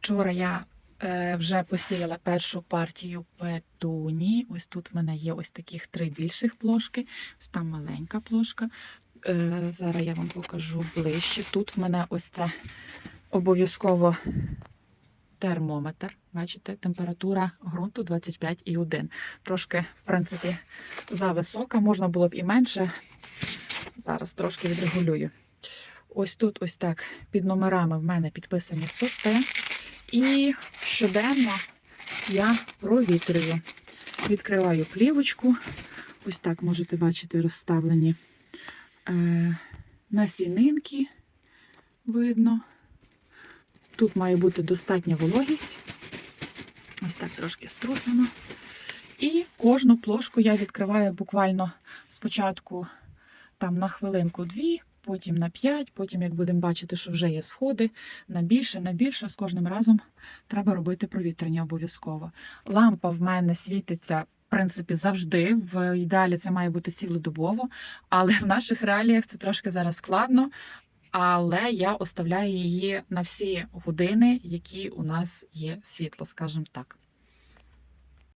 Вчора я е, вже посіяла першу партію петуні. Ось тут в мене є ось таких три більших плошки, ось там маленька плошка. Е, зараз я вам покажу ближче. Тут в мене ось це обов'язково термометр. Бачите, температура ґрунту 25,1. Трошки, в принципі, зависока, можна було б і менше. Зараз трошки відрегулюю. Ось тут, ось так, під номерами в мене підписані сорти. І щоденно я провітрюю. Відкриваю плівочку. Ось так можете бачити розставлені е, насінинки. Видно. Тут має бути достатня вологість. Ось так трошки струсимо. І кожну плошку я відкриваю буквально спочатку там на хвилинку-дві, потім на 5, потім, як будемо бачити, що вже є сходи, на більше, на більше. З кожним разом треба робити провітрення обов'язково. Лампа в мене світиться. В принципі, завжди в ідеалі це має бути цілодобово, але в наших реаліях це трошки зараз складно. Але я оставляю її на всі години, які у нас є світло, скажімо так.